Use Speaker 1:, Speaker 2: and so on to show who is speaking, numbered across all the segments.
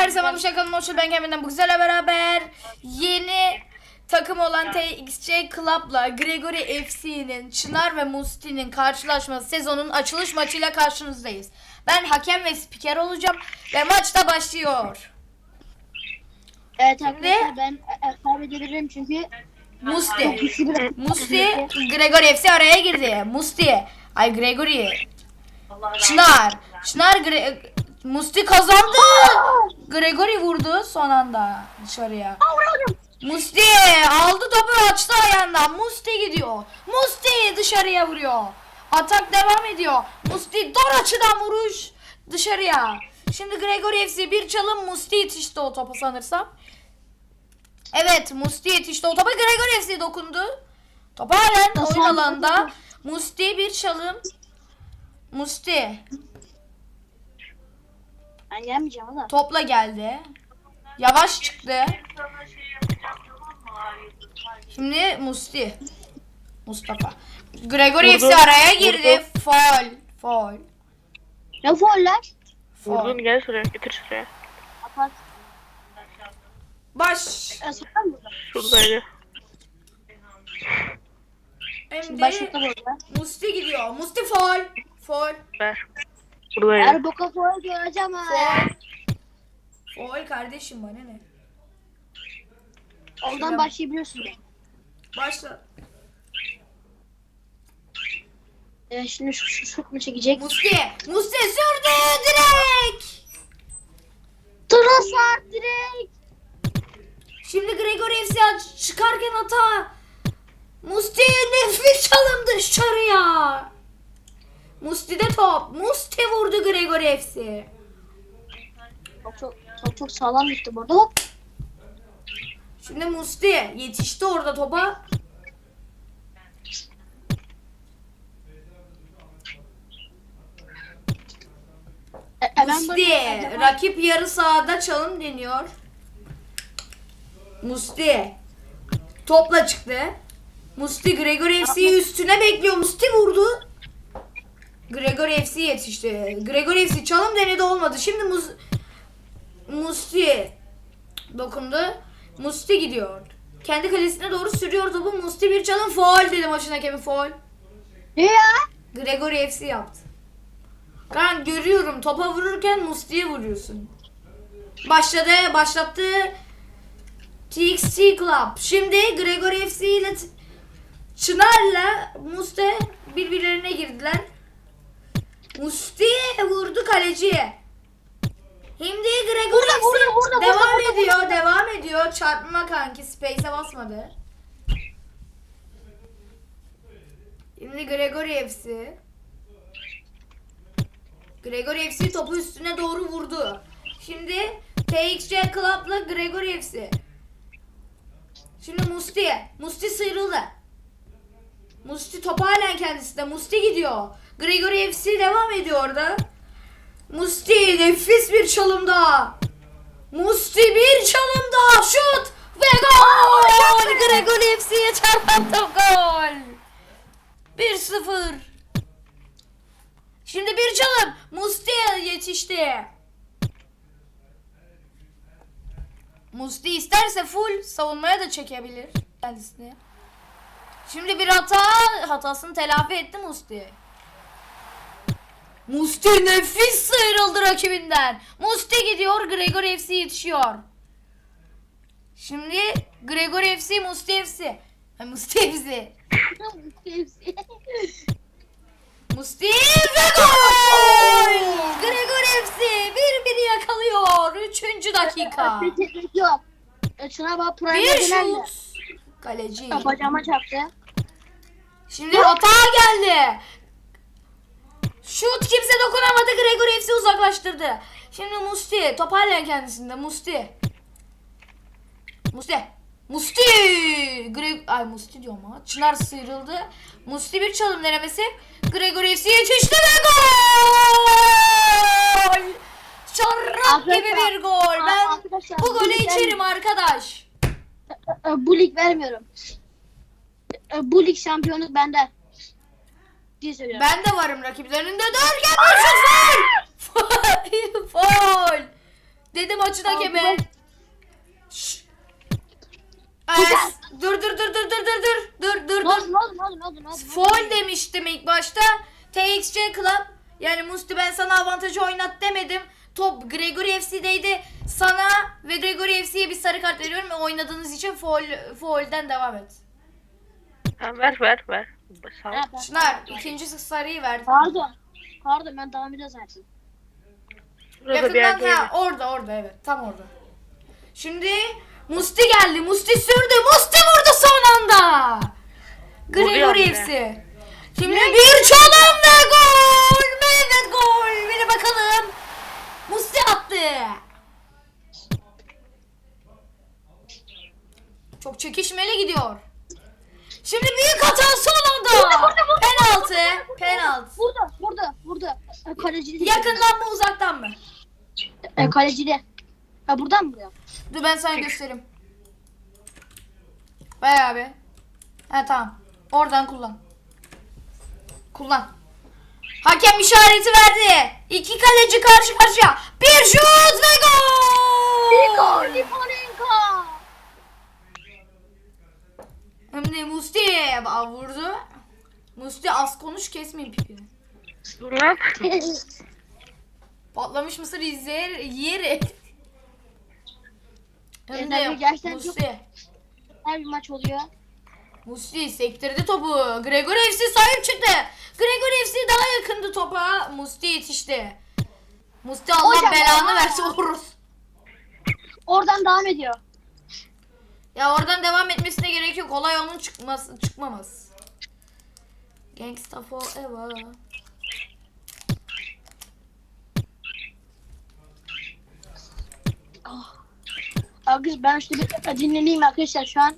Speaker 1: her zaman hoşça kalın. Hoşça ben Kemal'den bu güzelle beraber yeni takım olan TXC Club'la Gregory FC'nin Çınar ve Musti'nin karşılaşması sezonun açılış maçıyla karşınızdayız. Ben hakem ve spiker olacağım ve maç da başlıyor.
Speaker 2: Evet arkadaşlar ben e, e, kaybedebilirim çünkü
Speaker 1: Musti. Musti Gregory FC araya girdi. Musti. Ay Gregory. Çınar. Çınar Gre- Musti kazandı. Gregory vurdu son anda dışarıya. Musti aldı topu açtı ayağından. Musti gidiyor. Musti dışarıya vuruyor. Atak devam ediyor. Musti dar açıdan vuruş dışarıya. Şimdi Gregory FC bir çalım Musti yetişti o topa sanırsam. Evet Musti yetişti o topa Gregory FC dokundu. Top halen oyun alanında. Musti bir çalım. Musti
Speaker 2: Ben gelmeyeceğim ama.
Speaker 1: topla geldi. Yavaş çıktı. Şimdi Musti. Mustafa. Gregory
Speaker 3: Vurdu,
Speaker 1: FC araya girdi. Foul. Foul.
Speaker 2: Ne fauller?
Speaker 3: Vurdun gel şuraya getir şuraya.
Speaker 2: Atak.
Speaker 1: Baş.
Speaker 3: Şuradaydı.
Speaker 2: Burada.
Speaker 1: Musti gidiyor. Musti foul. Foul.
Speaker 3: Ver. Buradaydı.
Speaker 2: Eğer boka faul göreceğim ha.
Speaker 1: Foul kardeşim bana ne?
Speaker 2: Oradan başlayabiliyorsun.
Speaker 1: Başla.
Speaker 2: E, şimdi şu, şu şut mu çekecek?
Speaker 1: Musti. Musti sürdü direkt.
Speaker 2: Trossard direkt.
Speaker 1: Şimdi Gregory FC aç- çıkarken hata. Musti nefis çalım dışarıya. Musti'de top. Musti vurdu Gregory FC.
Speaker 2: Çok çok çok, çok sağlam gitti burada. Hop.
Speaker 1: Şimdi Musti yetişti orada topa.
Speaker 2: E, e,
Speaker 1: Musti
Speaker 2: böyle-
Speaker 1: rakip yarı sahada çalım deniyor. Musti topla çıktı. Musti Gregory FC'yi üstüne bekliyor. Musti vurdu. Gregory FC yetişti. Gregory FC çalım denedi olmadı. Şimdi Mus Musti dokundu. Musti gidiyor. Kendi kalesine doğru sürüyor topu. Musti bir çalım faul dedi maçın hakemi faul.
Speaker 2: Ne ya?
Speaker 1: Gregory FC yaptı. Ben görüyorum topa vururken Musti'ye vuruyorsun. Başladı, başlattı. TXT Club. Şimdi Gregory FC ile Çınar'la Musti birbirlerine girdiler. Musti vurdu kaleciye. Şimdi Gregory
Speaker 2: Burada, burada, burada,
Speaker 1: devam
Speaker 2: burada,
Speaker 1: ediyor,
Speaker 2: burada.
Speaker 1: devam ediyor. Çarpma kanki space'e basmadı. Şimdi. Gregory FC topu üstüne doğru vurdu. Şimdi TXC Club'la Gregory FC. Şimdi Musti. Musti sıyrıldı. Musti topu halen kendisinde. Musti gidiyor. Gregory FC devam ediyor orada. Musti nefis bir çalım daha. Musti bir çalım daha. Şut ve gol. Gregory FC'ye çarpan top gol. 1-0. Şimdi bir çalım. Musti yetişti. Musti isterse full savunmaya da çekebilir kendisini. Şimdi bir hata hatasını telafi etti Musti. Musti nefis sıyrıldı rakibinden. Musti gidiyor Gregory FC yetişiyor. Şimdi Gregory FC Musti FC. Ha, Musti FC. Musti ve gol! Gregory FC birbiri yakalıyor. Üçüncü dakika.
Speaker 2: Yok. E, Şuna bak
Speaker 1: Bir
Speaker 2: Prime'e gelen de.
Speaker 1: şut. Kaleci.
Speaker 2: Bacağıma çarptı.
Speaker 1: Şimdi hata geldi. Şut kimse dokunamadı. Gregory FC uzaklaştırdı. Şimdi Musti. Top halen kendisinde. Musti. Musti. Musti. Greg Ay Musti diyorum ha. Çınar sıyrıldı. Musti bir çalım denemesi. Gregory FC yetişti ve gol. Şarap gibi bir gol. Ben bu golü içerim arkadaş.
Speaker 2: Bu lig vermiyorum. Bu lig şampiyonluk bende. Ciddi söylüyorum.
Speaker 1: Ben de varım rakiplerinde. Dur gel bir şut faul. faul. Dedim
Speaker 2: açın
Speaker 1: hakeme. Ayas. Dur dur dur dur dur dur dur. Dur dur dur.
Speaker 2: Ne
Speaker 1: demiştim ilk başta. TXC Club. Yani Musti ben sana avantajı oynat demedim. Top Gregory FC'deydi. Sana ve Gregory FC'ye bir sarı kart veriyorum. Oynadığınız için foul, foul'den devam et.
Speaker 3: Ha, ver ver ver. Sağ ol.
Speaker 1: Çınar ikinci sarıyı verdim.
Speaker 2: Pardon. Pardon ben devam ediyoruz zaten.
Speaker 3: Burada bir
Speaker 1: Yakından ha orada orada evet tam orada. Şimdi Musti geldi. Musti sürdü. Musti vurdu son anda. Gregory
Speaker 3: Vuruyor
Speaker 1: FC. Şimdi bir çalım ve gol. Mehmet gol. Bir de bakalım. Musti attı. Çok çekişmeli gidiyor. Şimdi büyük hata son anda. Penaltı. Penaltı.
Speaker 2: Burada burada burada. E, Kalecili.
Speaker 1: Yakından mı uzaktan mı?
Speaker 2: E, kalecili. Ha buradan mı buraya?
Speaker 1: Dur ben sana göstereyim. Ver abi. Ha tamam. Oradan kullan. Kullan. Hakem işareti verdi. İki kaleci karşı karşıya. Bir şut ve
Speaker 2: Niko
Speaker 1: gol.
Speaker 2: Liponenko.
Speaker 1: Şimdi Musti vurdu. Musti az konuş kesmeyin pipini.
Speaker 3: Dur lan.
Speaker 1: Patlamış mısır izler yeri. Hem de
Speaker 2: Emre gerçekten çok-
Speaker 1: Musti.
Speaker 2: Her bir maç oluyor.
Speaker 1: Musti sektirdi topu. Gregor FC sahip çıktı. Gregor FC daha yakındı topa. Musti yetişti. Musti Allah
Speaker 2: Hocam
Speaker 1: belanı
Speaker 2: ya.
Speaker 1: versin vurur.
Speaker 2: Oradan devam ediyor.
Speaker 1: Ya oradan devam etmesine gerek yok. Olay onun çıkması, çıkmaması. Gangsta forever.
Speaker 2: Arkadaşlar ben işte bir dinleneyim arkadaşlar şu an.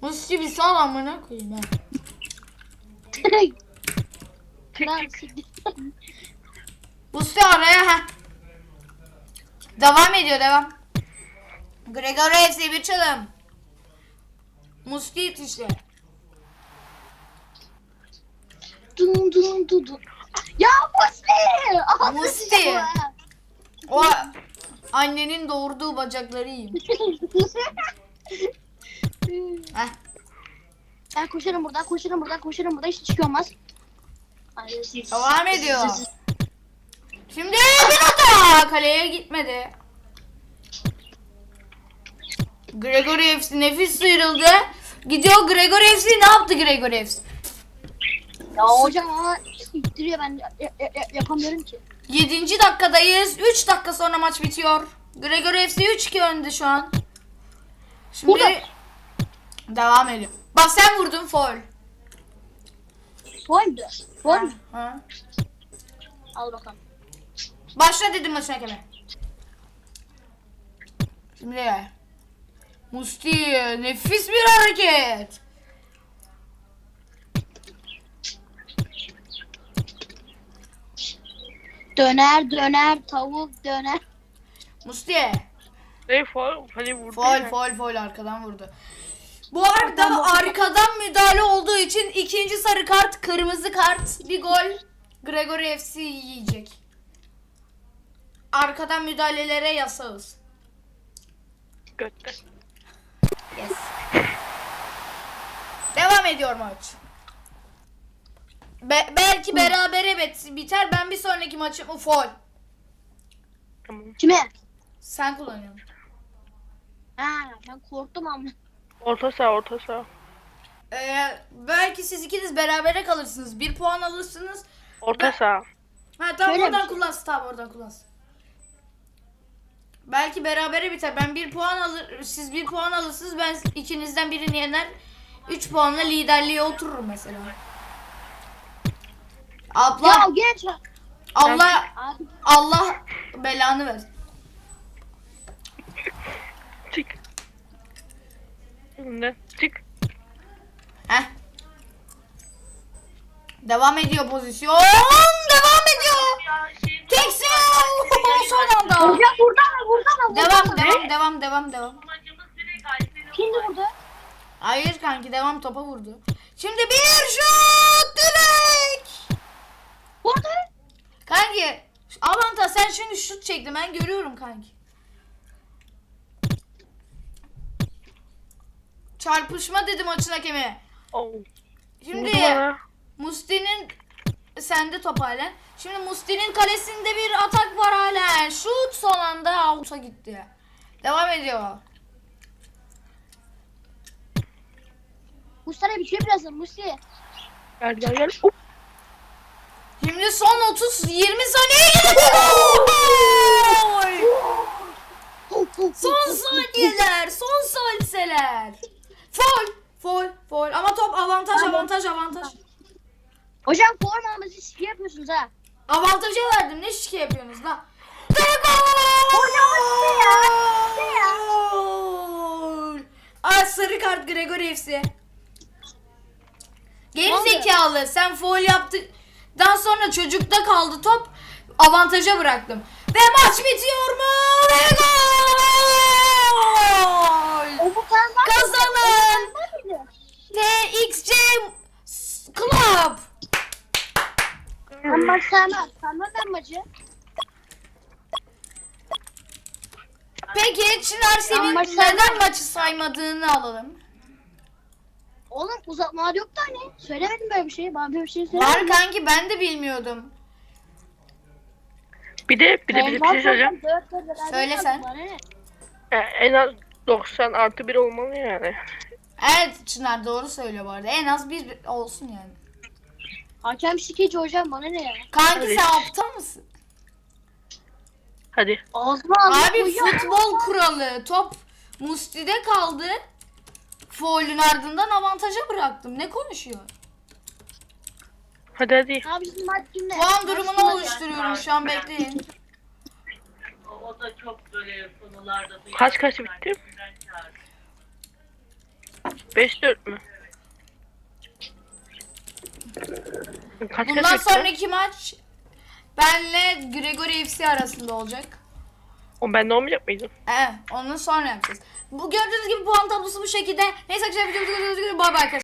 Speaker 1: Musti bir sal amına koyayım ha.
Speaker 2: Lan siktir.
Speaker 1: Musti araya ha. Devam ediyor devam. Gregor FC bir çalım. Musti yetişti.
Speaker 2: Dun dun dun dun. Ya Musti! Aha,
Speaker 1: Musti. O annenin doğurduğu bacakları yiyeyim. Heh.
Speaker 2: ben koşarım buradan, koşarım buradan, koşarım buradan. Hiç siz-
Speaker 1: Devam ediyor. Şimdi hata. Kaleye gitmedi. Gregory FC nefis sıyrıldı. Gidiyor Gregory FC ne yaptı Gregory FC?
Speaker 2: Ya hocam ama ittiriyor ben ya- ya- ya- yapamıyorum ki.
Speaker 1: 7. dakikadayız. 3 dakika sonra maç bitiyor. Gregory FC 3-2 önde şu an. Şimdi
Speaker 2: Burada.
Speaker 1: devam edelim. Bak sen vurdun foul.
Speaker 2: Gol mü?
Speaker 1: Ha.
Speaker 2: Al bakalım.
Speaker 1: Başla dedim maçın hakemi. Şimdi Musti nefis bir hareket.
Speaker 2: Döner, döner, tavuk, döner.
Speaker 1: Musti
Speaker 3: Ne faul? Hani vurdu.
Speaker 1: foul
Speaker 3: ya.
Speaker 1: foul foul arkadan vurdu. Bu arada arkadan müdahale olduğu için ikinci sarı kart, kırmızı kart, bir gol Gregory FC yiyecek. Arkadan müdahalelere yasağız.
Speaker 3: Götte.
Speaker 1: Yes. Devam ediyor maç. Be- belki berabere bit- biter. Ben bir sonraki maçımı foul.
Speaker 3: Tamam.
Speaker 2: Kime?
Speaker 1: Sen kullanıyorsun.
Speaker 2: Ha, ben korktum ama.
Speaker 3: Orta saha orta saha.
Speaker 1: Ee, belki siz ikiniz berabere kalırsınız. Bir puan alırsınız.
Speaker 3: Orta saha.
Speaker 1: Ha tamam oradan
Speaker 2: mi?
Speaker 1: kullansın. Tamam oradan kullansın. Belki berabere biter. Ben bir puan alır, siz bir puan alırsınız. Ben ikinizden birini yener. 3 puanla liderliğe otururum mesela. Abla,
Speaker 2: Ya geç.
Speaker 1: Allah, Allah belanı versin.
Speaker 3: Çık. Önünden çık.
Speaker 1: Heh. Devam ediyor pozisyon. Devam ediyor.
Speaker 2: Burada mı? Burada mı?
Speaker 1: Devam, devam, devam, devam, devam.
Speaker 2: Kimdi burada?
Speaker 1: Hayır kanki devam topa vurdu. Şimdi bir şut direkt.
Speaker 2: Burada.
Speaker 1: Kanki Avanta sen şimdi şut çektin ben görüyorum kanki. Çarpışma dedi maçın hakemi.
Speaker 3: Oh.
Speaker 1: Şimdi
Speaker 3: Vurdu.
Speaker 1: Musti'nin sende top halen. Şimdi Musti'nin kalesinde bir atak var halen. Şut son anda out'a gitti. Devam ediyor.
Speaker 2: Mustafa bir şey birazdan Musti.
Speaker 3: Gel gel gel.
Speaker 1: Şimdi son 30 20 saniye gidiyor. Son saniyeler, son saliseler. Fol, fol, fol. Ama top avantaj, avantaj, avantaj.
Speaker 2: Hocam forma alması şike yapıyorsunuz ha.
Speaker 1: Avantaja verdim. Ne şike yapıyorsunuz lan?
Speaker 2: Hocam işte ya, işte ya.
Speaker 1: gol! Ay sarı kart Gregory FC. Geri zekalı. Sen foul yaptıktan sonra çocukta kaldı top. Avantaja bıraktım. Ve maç bitiyor mu? Ve gol! Kazanın! TXC Club.
Speaker 2: Sevmem. Sevmem ben maçı.
Speaker 1: Peki Çınar senin neden maçı saymadığını alalım.
Speaker 2: Oğlum uzatmalar yoktu hani. Söylemedim böyle bir şey. Bana böyle bir şey
Speaker 1: Var
Speaker 2: söylemedin.
Speaker 1: kanki ben de bilmiyordum.
Speaker 3: Bir de bir de bir, de bir şey söyleyeceğim.
Speaker 1: Söyle sen.
Speaker 3: Ee, en az 90 artı 1 olmalı yani.
Speaker 1: Evet Çınar doğru söylüyor bu arada. En az bir olsun yani.
Speaker 2: Hakem şikeci hocam bana ne ya?
Speaker 1: Kanki sen aptal mısın?
Speaker 3: Hadi.
Speaker 2: Ağzıma
Speaker 1: Abi
Speaker 2: koyuyor.
Speaker 1: futbol kuralı. Top Musti'de kaldı. Foul'ün ardından avantaja bıraktım. Ne konuşuyor?
Speaker 3: Hadi hadi.
Speaker 2: Abi şimdi maç kimde?
Speaker 1: Puan durumunu oluşturuyorum şu an bekleyin.
Speaker 4: O da çok böyle konularda.
Speaker 3: Kaç kaç bitti? 5-4 mü? Kaç
Speaker 1: Bundan sonraki maç benle Gregory FC arasında olacak.
Speaker 3: O bende olmayacak mıydı?
Speaker 1: Evet, onu sonra yapacağız. Bu gördüğünüz gibi puan tablosu bu şekilde. Neyse arkadaşlar videomuzu gördüğünüz gibi bay bay arkadaşlar.